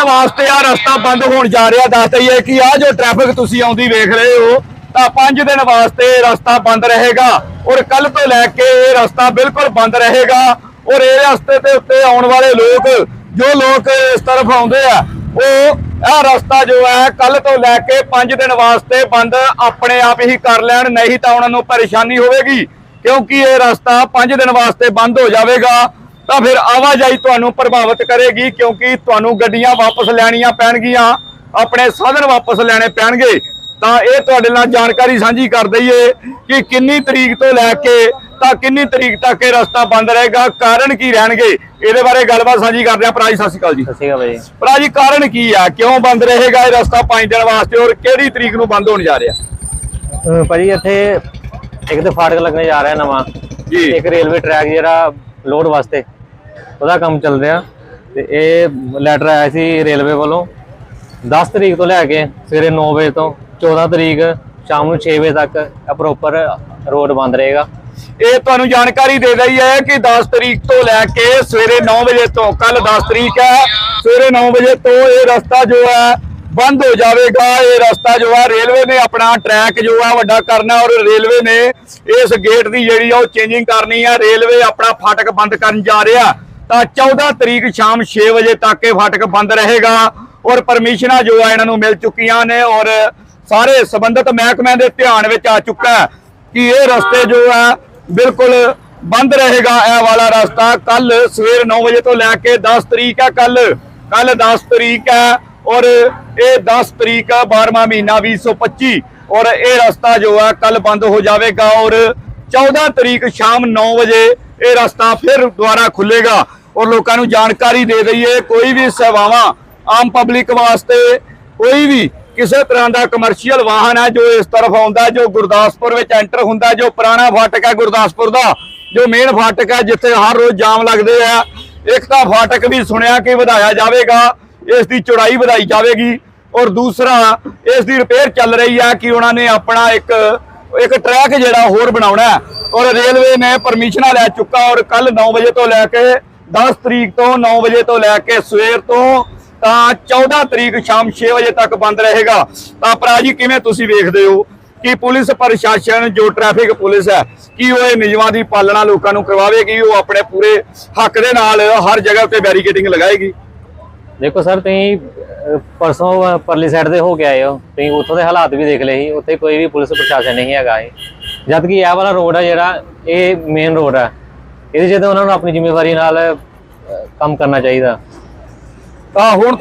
ਦਿਨ ਵਾਸਤੇ ਆ ਰਸਤਾ ਬੰਦ ਹੋਣ ਜਾ ਰਿਹਾ। ਦੱਸ ਦਈਏ ਕਿ ਆ ਜੋ ਟ੍ਰੈਫਿਕ ਤੁਸੀਂ ਆਉਂਦੀ ਵੇਖ ਰਹੇ ਹੋ, ਤਾਂ 5 ਦਿਨ ਵਾਸਤੇ ਰਸਤਾ ਬੰਦ ਰਹੇਗਾ। ਔਰ ਕੱਲ ਤੋਂ ਲੈ ਕੇ ਇਹ ਰਸਤਾ ਬਿਲਕੁਲ ਬੰਦ ਰਹੇਗਾ। ਔਰ ਇਹ ਰਸਤੇ ਦੇ ਉੱਤੇ ਆਉਣ ਵਾਲੇ ਲੋਕ, ਜੋ ਲੋਕ ਇਸ ਤਰਫ ਆਉਂਦੇ ਆ, ਉਹ ਇਹ ਰਸਤਾ ਜੋ ਹੈ ਕੱਲ ਤੋਂ ਲੈ ਕੇ 5 ਦਿਨ ਵਾਸਤੇ ਬੰਦ ਆਪਣੇ ਆਪ ਹੀ ਕਰ ਲੈਣ, ਨਹੀਂ ਤਾਂ ਉਹਨਾਂ ਨੂੰ ਪਰੇਸ਼ਾਨੀ ਹੋਵੇਗੀ। ਕਿਉਂਕਿ ਇਹ ਰਸਤਾ 5 ਦਿਨ ਵਾਸਤੇ ਬੰਦ ਹੋ ਜਾਵੇਗਾ। ਤਾਂ ਫਿਰ ਆਵਾਜਾਈ ਤੁਹਾਨੂੰ ਪ੍ਰਭਾਵਿਤ ਕਰੇਗੀ ਕਿਉਂਕਿ ਤੁਹਾਨੂੰ ਗੱਡੀਆਂ ਵਾਪਸ ਲੈਣੀਆਂ ਪੈਣਗੀਆਂ ਆਪਣੇ ਸਾਧਨ ਵਾਪਸ ਲੈਣੇ ਪੈਣਗੇ। ਤਾਂ ਇਹ ਤੁਹਾਡੇ ਨਾਲ ਜਾਣਕਾਰੀ ਸਾਂਝੀ ਕਰ ਦਈਏ ਕਿ ਕਿੰਨੀ ਤਰੀਕ ਤੋਂ ਲੈ ਕੇ ਤਾਂ ਕਿੰਨੀ ਤਰੀਕ ਤੱਕ ਇਹ ਰਸਤਾ ਬੰਦ ਰਹੇਗਾ ਕਾਰਨ ਕੀ ਰਹਿਣਗੇ? ਇਹਦੇ ਬਾਰੇ ਗੱਲਬਾਤ ਸਾਂਝੀ ਕਰਦੇ ਹਾਂ। ਭਰਾ ਜੀ ਸਤਿ ਸ਼੍ਰੀ ਅਕਾਲ ਜੀ। ਸਤਿ ਸ਼੍ਰੀ ਅਕਾਲ ਭਾਈ ਭਰਾ ਜੀ ਕਾਰਨ ਕੀ ਆ? ਕਿਉਂ ਬੰਦ ਰਹੇਗਾ ਇਹ ਰਸਤਾ 5 ਦਿਨ ਵਾਸਤੇ ਔਰ ਕਿਹੜੀ ਤਰੀਕ ਨੂੰ ਬੰਦ ਹੋਣ ਜਾ ਰਿਹਾ? ਭਾਜੀ ਇੱਥੇ ਇੱਕ ਤੇ ਫਾਟਕ ਲੱਗਣੇ ਜਾ ਰਿਹਾ ਨਵਾਂ। ਜੀ। ਇੱਕ ਰੇਲਵੇ ਟਰੈਕ ਜਿਹੜਾ ਲੋਡ ਵਾਸਤੇ। ਉਹਦਾ ਕੰਮ ਚੱਲ ਰਿਹਾ ਤੇ ਇਹ ਲੈਟਰ ਆਇਆ ਸੀ ਰੇਲਵੇ ਵੱਲੋਂ। 10 ਤਰੀਕ ਤੋਂ ਲੈ ਕੇ ਸਵੇਰੇ 9 ਵਜੇ ਤੋਂ 14 ਤਰੀਕ ਸ਼ਾਮ ਨੂੰ 6 ਵਜੇ ਤੱਕ ਪ੍ਰੋਪਰ ਰੋਡ ਬੰਦ ਰਹੇਗਾ। ਇਹ ਤੁਹਾਨੂੰ ਜਾਣਕਾਰੀ ਦੇ ਰਹੀ ਹੈ ਕਿ 10 ਤਰੀਕ ਤੋਂ ਲੈ ਕੇ ਸਵੇਰੇ 9 ਵਜੇ ਤੋਂ ਕੱਲ 10 ਤਰੀਕ ਹੈ, ਸਵੇਰੇ 9 ਵਜੇ ਤੋਂ ਇਹ ਰਸਤਾ ਜੋ ਹੈ ਬੰਦ ਹੋ ਜਾਵੇਗਾ। ਇਹ ਰਸਤਾ ਜੋ ਹੈ ਰੇਲਵੇ ਨੇ ਆਪਣਾ ਟਰੈਕ ਜੋ ਆ, ਵੱਡਾ ਕਰਨਾ ਔਰ ਰੇਲਵੇ ਨੇ ਇਸ ਗੇਟ ਦੀ ਜਿਹੜੀ ਆ, ਉਹ ਚੇਂਜਿੰਗ ਕਰਨੀ ਹੈ ਰੇਲਵੇ ਆਪਣਾ ਫਾਟਕ ਬੰਦ ਕਰਨ ਜਾ ਰਿਹਾ। ਤਾਂ 14 ਤਰੀਕ ਸ਼ਾਮ 6 ਵਜੇ ਤੱਕ ਇਹ ਫਾਟਕ ਬੰਦ ਰਹੇਗਾ ਔਰ ਪਰਮਿਸ਼ਨਾਂ ਜੋ ਆ, ਇਹਨਾਂ ਨੂੰ ਮਿਲ ਚੁੱਕੀਆਂ ਨੇ ਔਰ ਸਾਰੇ ਸੰਬੰਧਿਤ ਮਹਿਕਮਿਆਂ ਦੇ ਧਿਆਨ ਵਿੱਚ ਆ ਚੁੱਕਾ ਹੈ ਕਿ ਇਹ ਰਸਤੇ ਜੋ ਹੈ ਬਿਲਕੁਲ ਬੰਦ ਰਹੇਗਾ ਇਹ ਵਾਲਾ ਰਸਤਾ। ਕੱਲ ਸਵੇਰ 9 ਵਜੇ ਤੋਂ ਲੈ ਕੇ 10 ਤਰੀਕ ਹੈ ਕੱਲ ਕੱਲ 10 ਤਰੀਕ ਹੈ ਔਰ ਇਹ 10 ਤਰੀਕ ਹੈ 12ਵਾਂ ਮਹੀਨਾ 2025 ਔਰ ਇਹ ਰਸਤਾ ਜੋ ਹੈ ਕੱਲ ਬੰਦ ਹੋ ਜਾਵੇਗਾ ਔਰ 14 ਤਰੀਕ ਸ਼ਾਮ 9 ਵਜੇ ਇਹ ਰਸਤਾ ਫਿਰ ਦੁਬਾਰਾ ਖੁੱਲੇਗਾ ਔਰ ਲੋਕਾਂ ਨੂੰ ਜਾਣਕਾਰੀ ਦੇ ਦਈਏ, ਕੋਈ ਵੀ ਸੇਵਾਵਾਂ ਆਮ ਪਬਲਿਕ ਵਾਸਤੇ ਕੋਈ ਵੀ ਕਿਸੇ ਤਰ੍ਹਾਂ ਦਾ ਕਮਰਸ਼ੀਅਲ ਵਾਹਨ ਹੈ ਜੋ ਇਸ ਤਰਫ ਆਉਂਦਾ, ਜੋ ਗੁਰਦਾਸਪੁਰ ਵਿੱਚ ਐਂਟਰ ਹੁੰਦਾ, ਜੋ ਪੁਰਾਣਾ ਫਾਟਕ ਹੈ ਗੁਰਦਾਸਪੁਰ ਦਾ, ਜੋ ਮੇਨ ਫਾਟਕ ਹੈ ਜਿੱਥੇ ਹਰ ਰੋਜ਼ ਜਾਮ ਲੱਗਦੇ ਆ। ਇੱਕ ਤਾਂ ਫਾਟਕ ਵੀ ਸੁਣਿਆ ਕਿ ਵਧਾਇਆ ਜਾਵੇਗਾ। ਇਸ ਦੀ ਚੌੜਾਈ ਵਧਾਈ ਜਾਵੇਗੀ ਔਰ ਦੂਸਰਾ, ਇਸ ਦੀ ਰਿਪੇਅਰ ਚੱਲ ਰਹੀ ਹੈ ਕਿ ਉਹਨਾਂ ਨੇ ਆਪਣਾ ਇੱਕ ਇੱਕ ਟਰੈਕ ਜਿਹੜਾ ਹੋਰ ਬਣਾਉਣਾ ਔਰ ਰੇਲਵੇ ਨੇ ਪਰਮਿਸ਼ਨਾਂ ਲੈ ਚੁੱਕਾ ਔਰ ਕੱਲ 9 ਵਜੇ ਤੋਂ ਲੈ ਕੇ 10 ਤਰੀਕ ਤੋਂ 9 ਵਜੇ ਤੋਂ ਲੈ ਕੇ ਸਵੇਰ ਤੋਂ, ਤਾਂ 14 ਤਰੀਕ ਸ਼ਾਮ 6 ਵਜੇ ਤੱਕ ਬੰਦ ਰਹੇਗਾ। ਤਾਂ ਭਰਾ ਜੀ, ਕਿਵੇਂ ਤੁਸੀਂ ਵੇਖਦੇ ਹੋ ਕਿ ਪੁਲਿਸ ਪ੍ਰਸ਼ਾਸਨ, ਜੋ ਟ੍ਰੈਫਿਕ ਪੁਲਿਸ ਹੈ, ਕਿ ਉਹ ਇਹ ਨਿਯਮਾਂ ਦੀ ਪਾਲਣਾ ਲੋਕਾਂ ਨੂੰ ਕਰਵਾਵੇਗੀ, ਉਹ ਆਪਣੇ ਪੂਰੇ ਹੱਕ ਦੇ ਨਾਲ ਹਰ ਜਗ੍ਹਾ ਤੇ ਬੈਰੀਕੇਡਿੰਗ ਲਗਾਏਗੀ? ਦੇਖੋ ਸਰ, ਤੁਸੀਂ ਪਰਸੋਂ ਪਰਲੀ ਸਾਈਡ ਦੇ ਹੋ ਕੇ ਆਏ ਹੋ। ਤੁਸੀਂ ਉੱਥੋਂ ਦੇ ਹਾਲਾਤ ਵੀ ਦੇਖ ਲਏ ਸੀ। ਉੱਥੇ ਕੋਈ ਵੀ ਪੁਲਿਸ ਪ੍ਰਸ਼ਾਸਨ ਨਹੀਂ ਹੈਗਾ ਇਹ ਜਦ ਕਿ ਇਹ ਵਾਲਾ ਰੋਡ ਹੈ ਜਿਹੜਾ, ਇਹ ਮੇਨ ਰੋਡ ਹੈ ਇਹਦੇ 'ਚ ਤਾਂ ਉਹਨਾਂ ਨੂੰ ਆਪਣੀ ਜ਼ਿੰਮੇਵਾਰੀ ਨਾਲ ਕੰਮ ਕਰਨਾ ਚਾਹੀਦਾ। ਤਾਂ ਹੁਣ